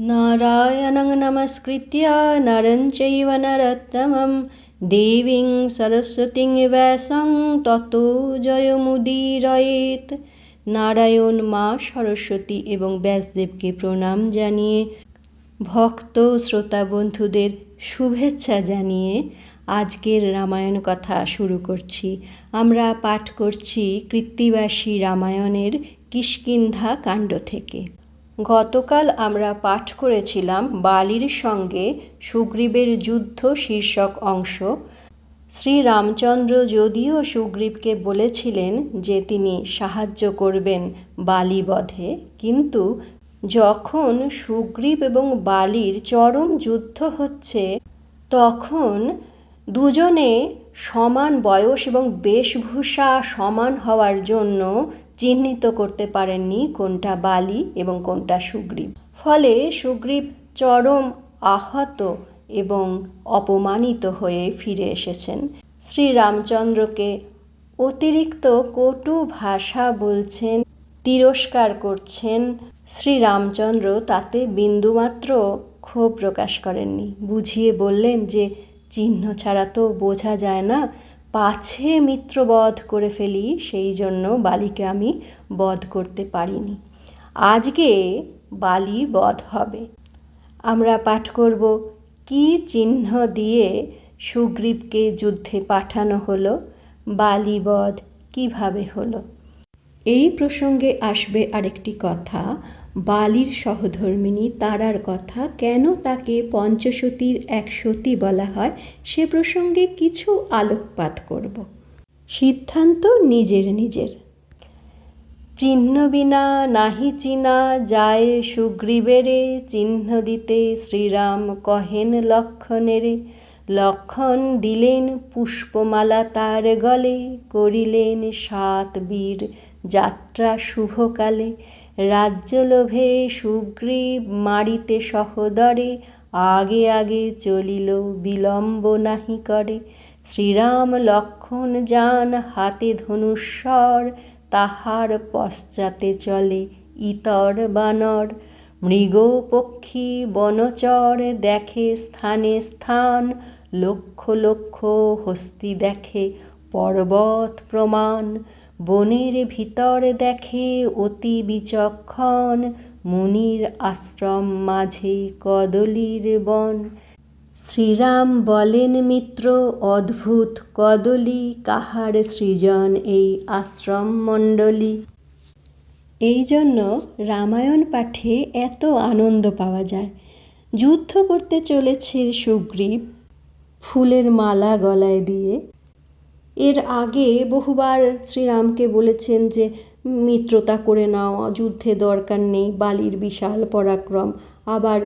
नारायणं नमस्कृत्य नरं चैव नरोत्तमं देवीं सरस्वतीं व्यासं ততো জয়মুদীরয়েত নারায়ণ মা সরস্বতী এবং ব্যাসদেবকে প্রণাম জানিয়ে ভক্ত শ্রোতা বন্ধুদের শুভেচ্ছা জানিয়ে আজকের রামায়ণ কথা শুরু করছি আমরা পাঠ করছি কৃত্তিবাসী রামায়ণের কিষ্কিন্ধা কাণ্ড থেকে গতকাল আমরা পাঠ করেছিলাম বালির সঙ্গে সুগ্রীবের যুদ্ধ শীর্ষক অংশ। শ্রীরামচন্দ্র যদিও সুগ্রীবকে বলেছিলেন যে তিনি সাহায্য করবেন বালিবধে কিন্তু যখন সুগ্রীব এবং বালির চরম যুদ্ধ হচ্ছে, তখন দুজনে সমান বয়স এবং বেশভূষা সমান হওয়ার জন্য চিহ্নিত করতে পারেননি কোনটা বালি এবং কোনটা সুগ্রীব। ফলে সুগ্রীব চরম আহত এবং অপমানিত হয়ে ফিরে এসেছেন। শ্রীরামচন্দ্রকে অতিরিক্ত কটু ভাষা বলছেন, তিরস্কার করছেন শ্রীরামচন্দ্র, তাতে বিন্দুমাত্র ক্ষোভ প্রকাশ করেননি। বুঝিয়ে বললেন যে, চিহ্ন ছাড়া তো বোঝা যায় না। পাছে মিত্র বধ করে ফেলি, সেই জন্য বালিকে আমি বধ করতে পারিনি। আজকে বালি বধ হবে। আমরা পাঠ করব, কি চিহ্ন দিয়ে সুগ্রীবকে যুদ্ধে পাঠানো হলো? বালিবধ কীভাবে হলো? এই প্রসঙ্গে আসবে আরেকটি কথা। বালির সহধর্মিণী তারার কথা, কেন তাকে পঞ্চসতীর এক সতী বলা হয়, সে প্রসঙ্গে কিছু আলোকপাত করব। সিদ্ধান্ত নিজের নিজের। চিহ্ন বিনা নাহি চিনা, যায় সুগ্রীবেরে চিহ্ন দিতে শ্রীরাম কহেন লক্ষণেরে লক্ষণ দিলেন পুষ্পমালা তার গলে, করিলেন সাত বীর যাত্রা শুভকালে। রাজ্যলোভে সুগ্রীব মারিতে সহদরে, আগে আগে চলিল বিলম্ব নাহি করে। শ্রীরাম লক্ষণ যান হাতে ধনুস্বর তাহার পশ্চাতে চলে ইতর বানর। মৃগ পক্ষী বনচর দেখে স্থানে স্থান, লক্ষ লক্ষ হস্তি দেখে পর্বত প্রমাণ। বনের ভিতর দেখে অতি বিচক্ষণ মুনির আশ্রম মাঝে কদলীর বন। শ্রীরাম বলেন, মিত্র, অদ্ভুত কদলী, কাহার সৃজন এই আশ্রম মণ্ডলী? এই জন্য রামায়ণ পাঠে এত আনন্দ পাওয়া যায়। যুদ্ধ করতে চলেছে সুগ্রীব। ফুলের মালা গলায় দিয়ে এর আগে বহুবার শ্রীরামকে বলেছেন যে, মিত্রতা করে নাও, যুদ্ধে দরকার নেই, বালির বিশাল পরাক্রম। আবার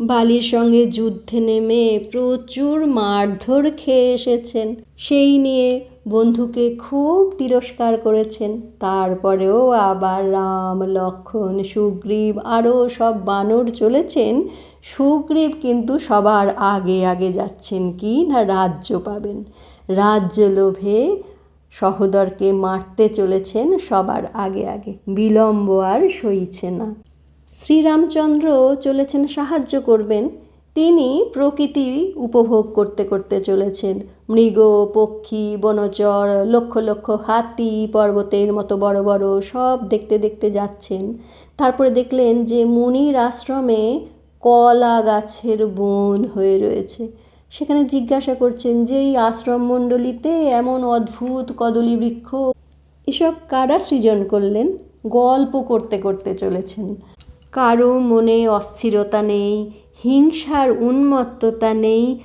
বালির সঙ্গে যুদ্ধে নেমে প্রচুর মারধর খেয়ে এসেছেন। সেই নিয়ে বন্ধুকে খুব তিরস্কার করেছেন। তারপরেও আবার রাম, লক্ষণ, সুগ্রীব আরও সব বানর চলেছেন। সুগ্রীব কিন্তু সবার আগে আগে যাচ্ছেন কি না রাজ্য পাবেন। রাজ্য লোভে সহদরকে মারতে চলেছেন সবার আগে আগে। বিলম্ব আর সইছে না। শ্রীরামচন্দ্র চলেছেন সাহায্য করবেন। তিনি প্রকৃতি উপভোগ করতে করতে চলেছেন। মৃগ, পক্ষী, বনচর, লক্ষ লক্ষ হাতি, পর্বতের মতো বড় বড় সব দেখতে দেখতে যাচ্ছেন। তারপরে দেখলেন যে মুনির আশ্রমে কলা গাছের বন হয়ে রয়েছে। সেখানে জিজ্ঞাসা করছেন যে এই আশ্রম মণ্ডলীতে এমন অদ্ভুত কদলী বৃক্ষ। এসব কারা সৃজন করলেন? গল্প করতে করতে চলেছেন। কারও মনে অস্থিরতা নেই, হিংসার উন্মত্ততা নেই।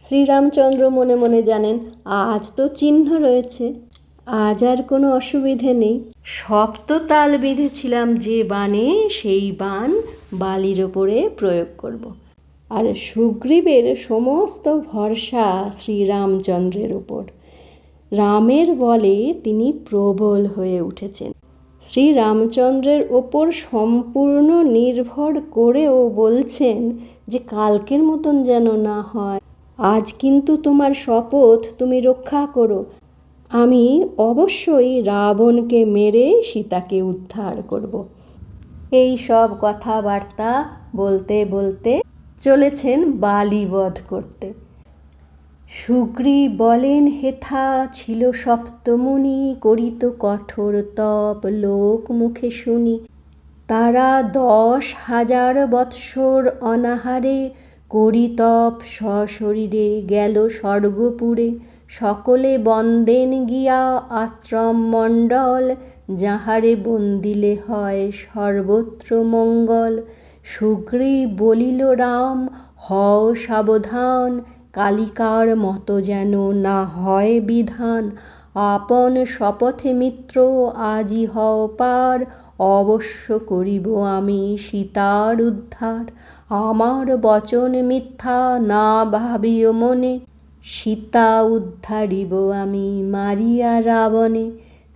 শ্রীরামচন্দ্র মনে মনে জানেন, আজ তো চিহ্ন রয়েছে, আজ আর কোনো অসুবিধে নেই। সপ্ততাল বেঁধেছিলাম যে বানে, সেই বান বালির ওপরে প্রয়োগ করব। আর সুগ্রীবের সমস্ত ভরসা শ্রীরামচন্দ্রের ওপর রামের বলে তিনি প্রবল হয়ে উঠেছেন। শ্রীরামচন্দ্রের ওপর সম্পূর্ণ নির্ভর করেও বলছেন যে কালকের মতন যেন না হয়। আজ কিন্তু তোমার শপথ তুমি রক্ষা করো। আমি অবশ্যই রাবণকে মেরে সীতাকে উদ্ধার করব। এই সব কথাবার্তা বলতে বলতে চলেছেন বালিবধ করতে। সুগ্রীব বলেন, হেথা ছিল সপ্তমুনি, করিত কঠোর তপ, লোক মুখে শুনি। তারা দশ হাজার বৎসর অনাহারে করিতপ সশরীরে গেল স্বর্গপুরে। সকলে বন্দেন গিয়া আশ্রম মণ্ডল, যাহারে বন্দিলে হয় সর্বত্র মঙ্গল। সুগ্রীব বলিল, রাম, হও সাবধান, কালিকার মতো যেন না হয় বিধান। আপন শপথে মিত্র, আজি হও পার, অবশ্য করিব আমি সীতার উদ্ধার। আমার বচন মিথ্যা না ভাবিও মনে, সীতা উদ্ধারিব আমি মারিয়া রাবণে।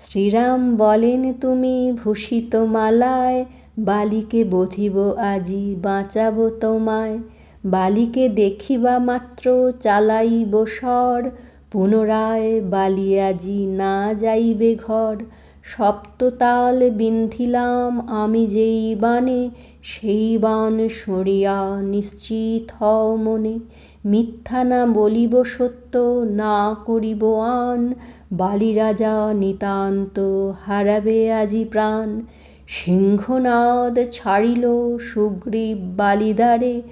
শ্রীরাম বলেন, তুমি ভূষিত মালায় বালিকে বধিব আজি, বাঁচাব তোমায়। বালিকে দেখিবা মাত্র, চালাইব স্বর। পুনরায় বালি আজি না যাইবে ঘর। সপ্ততাল বিন্ধিলাম আমি যেই বানে সেই বান সরিয়া নিশ্চিত হও মনে। মিথ্যা না বলিব সত্য, না করিব আন। বালি রাজা নিতান্ত হারাবে আজি প্রাণ। সিংহনাদ ছাড়িল সুগ্রীব বালিদারে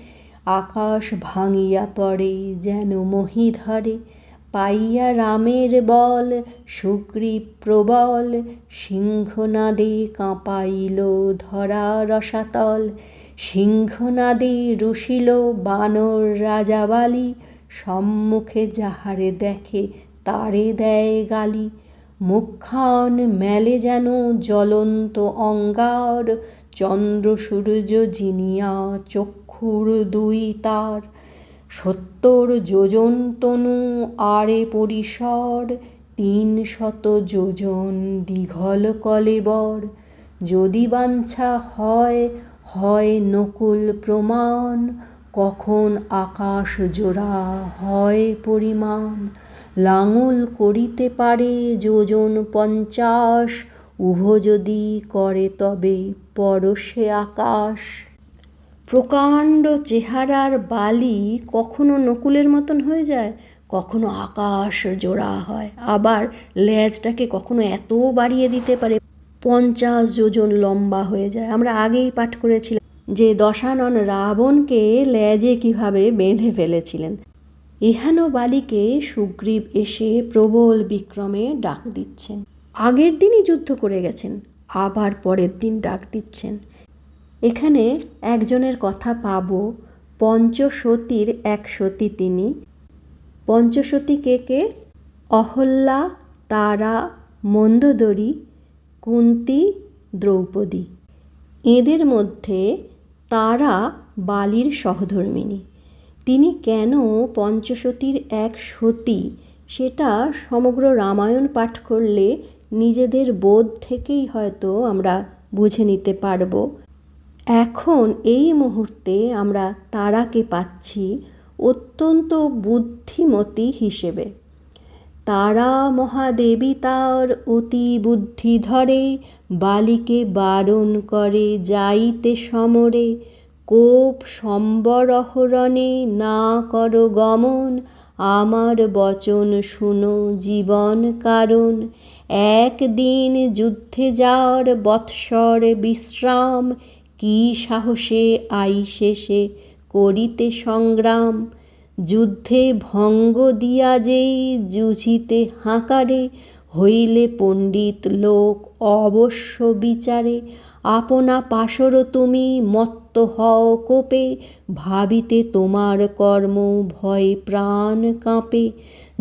আকাশ ভাঙিয়া পড়ে যেন মহিধরে। পাইয়া রামের বল, সুগ্রীব প্রবল, সিংহনাদে কাঁপাইল ধরা রসাতল। সিংহনাদে রুশিল বানর রাজাবালি, সম্মুখে যাহারে দেখে তারে দেয় গালি। মুখখান মেলে যেন জ্বলন্ত অঙ্গার। চন্দ্র সূর্য জিনিয়া চক্ষুর দুই তার। সত্তর যোজন তনু আরে পরিসর। তিন শত যোজন দীঘল কলেবর যদি বাঞ্ছা হয় হয় নকুল প্রমাণ। কখন আকাশ জোড়া হয় পরিমাণ। লাঙল করিতে পারে যোজন পঞ্চাশ, উহ যদি করে তবে পরশে আকাশ। প্রকাণ্ড চেহারার বালি কখনো নকুলের মতন হয়ে যায়, কখনো আকাশ জোড়া হয়, আবার লেজটাকে কখনো এত বাড়িয়ে দিতে পারে, পঞ্চাশ যোজন লম্বা হয়ে যায়। আমরা আগেই পাঠ করেছিলাম যে দশানন রাবণকে লেজে কীভাবে বেঁধে ফেলেছিলেন। এহেন বালিকে সুগ্রীব এসে প্রবল বিক্রমে ডাক দিচ্ছেন। আগের দিনই যুদ্ধ করে গেছেন, আবার পরের দিন ডাক দিচ্ছেন। এখানে একজনের কথা পাব, পঞ্চসতীর এক সতী তিনি। পঞ্চসতী কে কে? অহল্যা তারা, মন্দোদরী, কুন্তি, দ্রৌপদী। এদের মধ্যে তারা বালির সহধর্মিনী তিনি কেন পঞ্চসতীর এক সতী? সেটা সমগ্র রামায়ণ পাঠ করলে নিজেদের বোধ থেকেই হয়তো আমরা বুঝে নিতে পারব। এখন এই মুহূর্তে আমরা তারাকে পাচ্ছি অত্যন্ত বুদ্ধিমতী হিসেবে। তারা মহাদেবী তার অতি বুদ্ধি ধরে বালিকে বারণ করে, যাইতে সমরে কোপ সম্বরহরণে না কর গমন, আমার বচন শুনো জীবন কারণ। একদিন যুদ্ধে যার বৎসর বিশ্রাম, কি সাহসে আই শেষে করিতে সংগ্রাম। যুদ্ধে ভঙ্গ দিয়া যেই জুঝিতে হাঁকারে, হইলে পণ্ডিত লোক অবশ্য বিচারে। আপনা পাশর তুমি মত্ত হও কোপে, ভাবিতে তোমার কর্ম ভয়ে প্রাণ কাঁপে।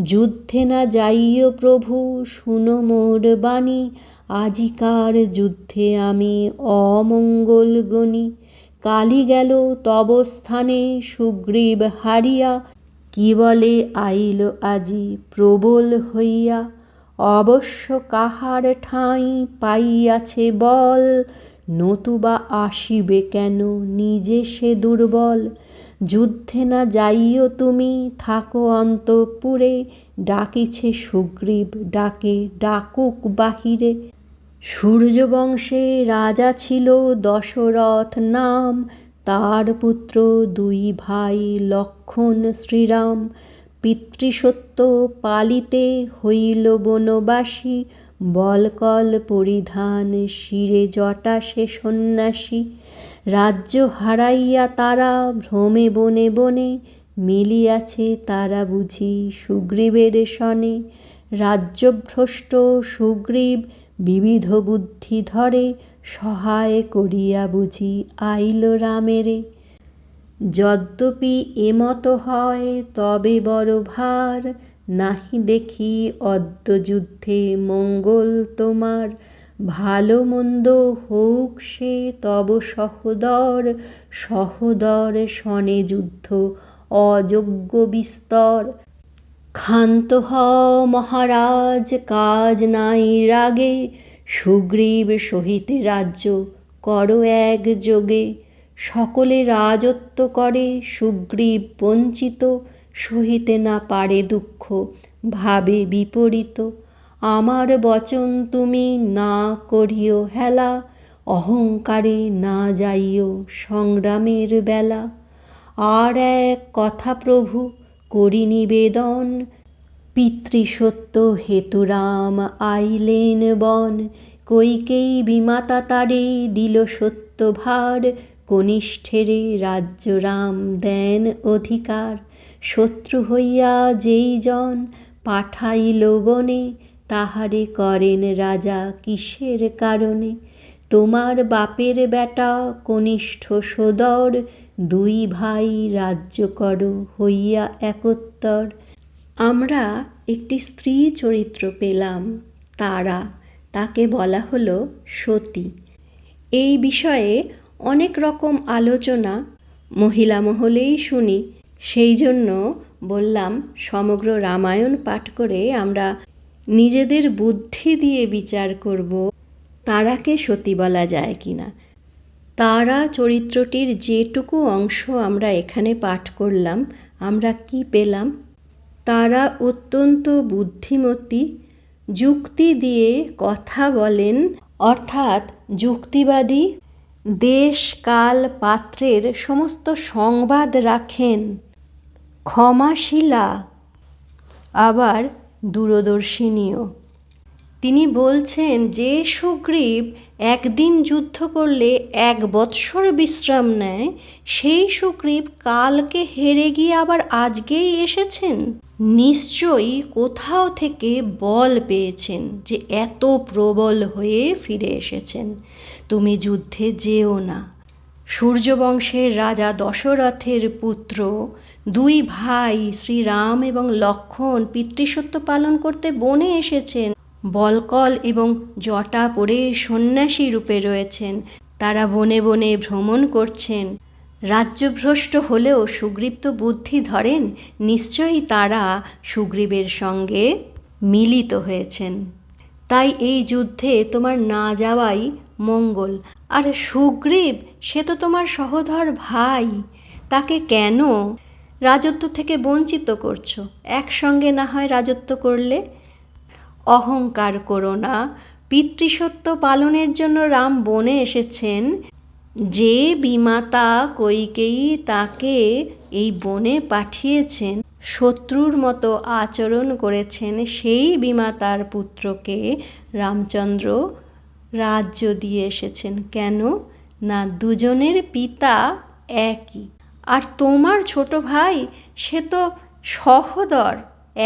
যুদ্ধে না যাইও প্রভু, শুনো মোর বাণী, আজিকার যুদ্ধে আমি অমঙ্গল গণি। কালি গেল তব স্থানে সুগ্রীব হারিয়া, কি বলে আইল আজি প্রবল হইয়া। অবশ্য কাহার ঠাঁই পাইয়াছে বল নতুবা আসিবে কেন? নিজে সে দুর্বল। যুদ্ধে না যাইও তুমি, থাকো অন্তপুরে। ডাকিছে সুগ্রীব, ডাকে, ডাকুক বাহিরে। সূর্যবংশে রাজা ছিল দশরথ নাম, তার পুত্র দুই ভাই লক্ষণ শ্রীরাম। পিতৃসত্য পালিতে হইল বনবাসী বলকল পরিধান শিরে জটা সে সন্ন্যাসী। রাজ্য হারাইয়া তারা ভ্রমে বনে বনে, মিলিয়াছে তারা বুঝি সুগ্রীবের সনে রাজ্যভ্রষ্ট সুগ্রীব বিবিধ বুদ্ধি ধরে, সহায় করিয়া বুঝি আইল রামেরে। যদ্যপি এমত হয় তবে বড় ভার নাহি দেখি অদ্য যুদ্ধে মঙ্গল তোমার। ভালো মন্দ হোক সে তব সহদর। সহদর শনে যুদ্ধ, অযোগ্য বিস্তর। ক্ষান্ত হ মহারাজ, কাজ নাই রাগে। সুগ্রীব সহিতে রাজ্য করো এক যোগে। সকলে রাজত্ব করে, সুগ্রীব বঞ্চিত। সহিতে না পারে দুঃখ, ভাবে বিপরীত। আমার বচন তুমি না করিও হেলা, অহংকারে না যাইও সংগ্রামের বেলা। আর এক কথা প্রভু, করি নিবেদন, পিতৃসত্য হেতুরাম আইলেন বন। কৈকেয়ী বিমাতা তারে দিল সত্য ভার কনিষ্ঠেরে রাজ্য রাম দেন অধিকার। শত্রু হইয়া যেই জন পাঠাইল বনে, তাহারে করেন রাজা কিসের কারণে? তোমার বাপের বেটা কনিষ্ঠ সদর, দুই ভাই রাজ্য কর হইয়া একত্তর। আমরা একটি স্ত্রী চরিত্র পেলাম, তারা, তাকে বলা হলো সতী। এই বিষয়ে অনেক রকম আলোচনা মহিলা মহলেই শুনি। সেই জন্য বললাম, সমগ্র রামায়ণ পাঠ করে আমরা নিজেদের বুদ্ধি দিয়ে বিচার করব, তারাকে সতী বলা যায় কি না তারা চরিত্রটির যেটুকু অংশ আমরা এখানে পাঠ করলাম, আমরা কি পেলাম? তারা অত্যন্ত বুদ্ধিমতী, যুক্তি দিয়ে কথা বলেন, অর্থাৎ যুক্তিবাদী, দেশ, কাল, পাত্রের সমস্ত সংবাদ রাখেন। ক্ষমাশীলা, আবার দূরদর্শিনীও। তিনি বলছেন, যে সুগ্রীব একদিন যুদ্ধ করলে এক বৎসর বিশ্রাম নেয়, সেই সুগ্রীব কালকে হেরে গিয়ে আবার আজকেই এসেছেন। নিশ্চয়ই কোথাও থেকে বল পেয়েছেন যে এত প্রবল হয়ে ফিরে এসেছেন। তুমি যুদ্ধে যেও না। সূর্যবংশের রাজা দশরথের পুত্র দুই ভাই শ্রীরাম এবং লক্ষণ পিতৃসত্য পালন করতে বনে এসেছেন। বলকল এবং জটা পরে সন্ন্যাসী রূপে রয়েছেন। তারা বনে বনে ভ্রমণ করছেন। রাজ্যভ্রষ্ট হলেও সুগ্রীব তো বুদ্ধি ধরেন, নিশ্চয়ই তারা সুগ্রীবের সঙ্গে মিলিত হয়েছেন। তাই এই যুদ্ধে তোমার না যাওয়াই মঙ্গল। আর সুগ্রীব সে তো তোমার সহধর ভাই। তাকে কেন রাজত্ব থেকে বঞ্চিত করছ। একসঙ্গে না হয় রাজত্ব করলে? অহংকার করো না। পিতৃসত্য পালনের জন্য রাম বনে এসেছেন। যে বিমাতা কৈকেয়ী তাকে এই বনে পাঠিয়েছেন, শত্রুর মতো আচরণ করেছেন সেই বিমাতার পুত্রকে রামচন্দ্র রাজ্য দিয়ে এসেছেন। কেন? না দুজনের পিতা একই। আর তোমার ছোট ভাই, সে তো সহদর,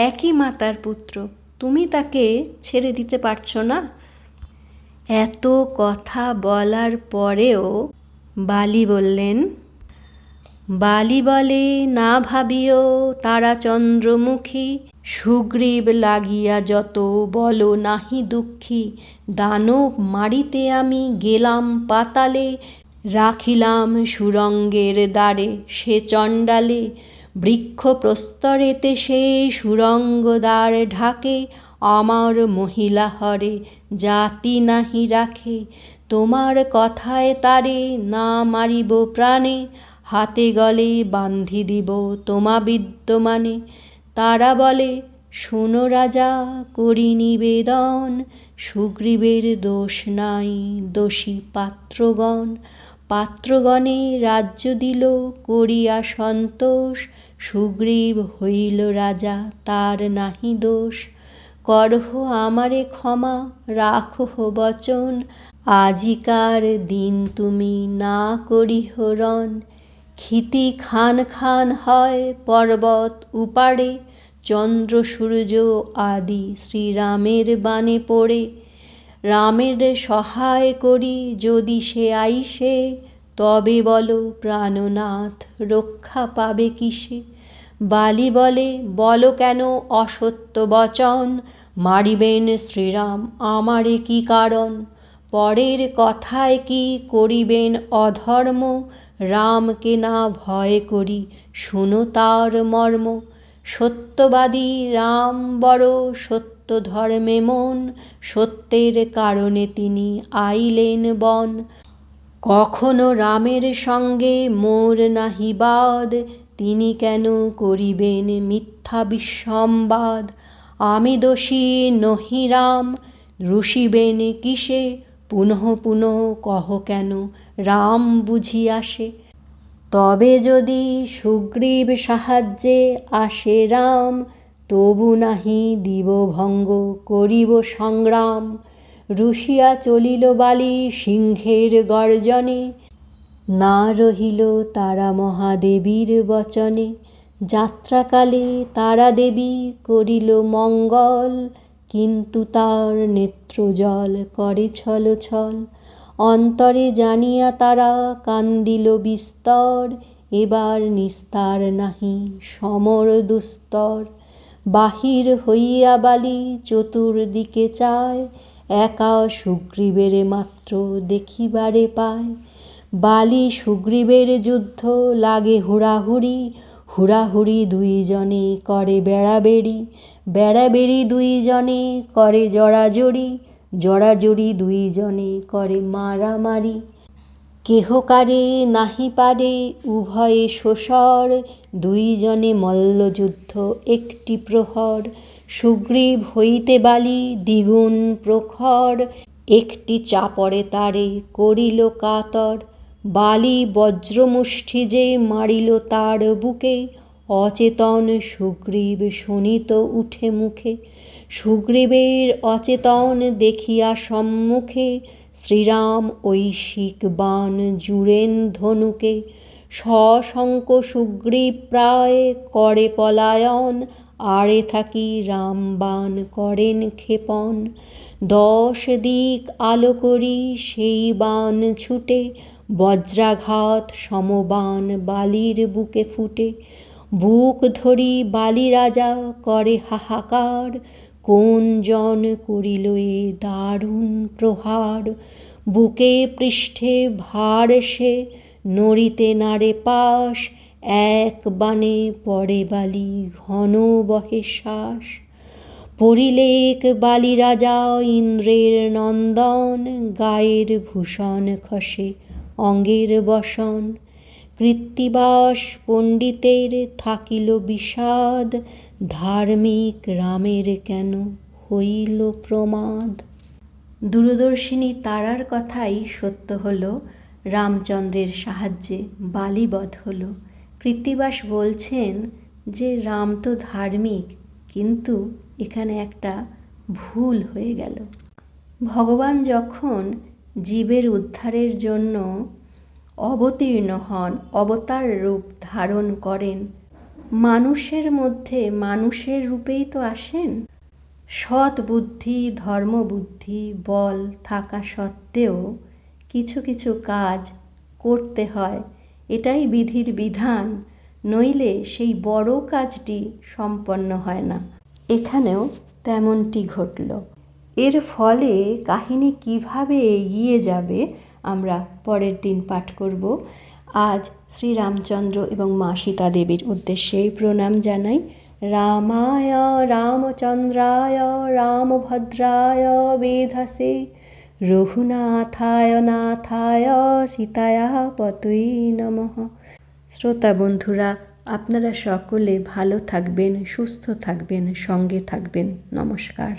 একই মাতার পুত্র। তুমি তাকে ছেড়ে দিতে পারছ না? এত কথা বলার পরেও বালি বললেন, বালি বলে, না ভাবিও তারা চন্দ্রমুখী। সুগ্রীব লাগিয়া যত বলো নাহি দুঃখী, দানব মারিতে আমি গেলাম পাতালে। রাখিলাম সুরঙ্গের দ্বারে সে চণ্ডালে বৃক্ষ প্রস্তরেতে সে সুরঙ্গ দ্বার ঢাকে আমার মহিলা হরে, জাতি নাহি রাখে, তোমার কথায় তারে না মারিব প্রাণে, হাতে গলে বান্ধি দিব তোমা বিদ্যমানে, তারা বলে, শোনো রাজা, করি নিবেদন, সুগ্রীবের দোষ নাই দোষী পাত্রগণ পাত্রগণে রাজ্য দিল, করিয়া সন্তোষ। সুগ্রীব হইল রাজা, তার নাহি দোষ। করহ আমারে ক্ষমা, রাখহ বচন। আজিকার দিন তুমি না করিহ রণ। ক্ষিতি খান খান হয় পর্বত উপাড়ে। চন্দ্র সূর্য আদি শ্রীরামের বাণে পড়ে। রামের সহায় করি যদি সে আইসে, তবে বলো প্রাণনাথ রক্ষা পাবে কিসে? বালি বলে, বলো কেন অসত্য বচন? মারিবেন শ্রীরাম, আমারে কি কারণ? পরের কথায় কি করিবেন অধর্ম? রামকে না ভয় করি, শুনো তার মর্ম। সত্যবাদী রাম বড় সত্য ধর্মে মন, সত্যের কারণে তিনি আইলেন বন। কখনো রামের সঙ্গে মোর নাহি বাদ, তিনি কেন করিবেন মিথ্যা বিসম্বাদ? আমি দোষী নহি রাম, রুষিবেন কিসে? পুনঃ পুনঃ কহ কেন রাম বুঝি আসে? তবে যদি সুগ্রীব সাহায্যে আসে রাম তবু নাহি দিব ভঙ্গ, করিব সংগ্রাম। রুষিয়া চলিল বালি সিংহের গর্জনে, না রহিল তারা মহাদেবীর বচনে। যাত্রাকালে তারা দেবী করিল মঙ্গল, কিন্তু তার নেত্রজল করে ছল ছল। অন্তরে জানিয়া তারা কান্দিল বিস্তর, এবার নিস্তার নাহি সমর দুস্তর। বাহির হইয়া বালি চতুর্দিকে চায়, একা সুগ্রীবের মাত্র দেখিবারে পায়। বালি সুগ্রীবের যুদ্ধ লাগে হুড়াহুড়ি হুড়াহুড়ি দুইজনে করে বেড়াবেড়ি। বেড়াবেড়ি দুইজনে করে জড়াজড়ি জড়াজড়ি দুইজনে করে মারামারি। কেহ কারে নাহি পারে উভয়ে শোষর, দুইজনে মল্লযুদ্ধ একটি প্রহর। সুগ্রীব হইতে বালি, দ্বিগুণ প্রখর। একটি চাপড়ে তারে করিল কাতর। বালি বজ্রমুষ্ঠি যে মারিল তার বুকে, অচেতন সুগ্রীব শোনিত উঠে মুখে। সুগ্রীবের অচেতন দেখিয়া সম্মুখে শ্রীরাম ঐশিক বাণ জুড়েন ধনুকে, সশঙ্ক সুগ্রীব প্রায় করে পলায়ন, আড়ে থাকি রামবাণ করেন ক্ষেপণ। দশ দিক আলো করি সেই বাণ ছুটে, বজ্রাঘাত সমবান বালির বুকে ফুটে। বুক ধরি বালি রাজা করে হাহাকার কোন জন করিল এ দারুণ প্রহার? বুকে পৃষ্ঠে ভার সে, নড়িতে নাড়ে পাশ। এক বানে পড়ে বালি ঘন বহে শ্বাস। পরিলেক বালি রাজা ইন্দ্রের নন্দন, গায়ের ভূষণ খসে অঙ্গের বসন। কৃত্তিবাস পণ্ডিতের থাকিল বিষাদ ধার্মিক রামের কেন হইল প্রমাদ? দূরদর্শিনী তারার কথাই সত্য হল, রামচন্দ্রের সাহায্যে বালিবধ হল। কৃত্তিবাস বলছেন যে, রাম তো ধার্মিক, কিন্তু এখানে একটা ভুল হয়ে গেল। ভগবান যখন জীবের উদ্ধারের জন্য অবতীর্ণ হন, অবতার রূপ ধারণ করেন মানুষের মধ্যে মানুষের রূপেই তো আসেন। সৎ বুদ্ধি ধর্মবুদ্ধি বল থাকা সত্ত্বেও কিছু কিছু কাজ করতে হয়। এটাই বিধির বিধান, নইলে সেই বড় কাজটি সম্পন্ন হয় না। এখানেও তেমনটি ঘটল। এর ফলে কাহিনী কীভাবে এগিয়ে যাবে আমরা পরের দিন পাঠ করব। আজ শ্রীরামচন্দ্র এবং মা সীতা দেবীর উদ্দেশ্যে প্রণাম জানাই। রামায়, রামচন্দ্রায়, রামভদ্রায় বেধসে। রঘুনাথায়, নাথায়, সীতায়া পতই নমঃ। শ্রোতা বন্ধুরা, আপনারা সকলে ভালো থাকবেন, সুস্থ থাকবেন, সঙ্গে থাকবেন। নমস্কার।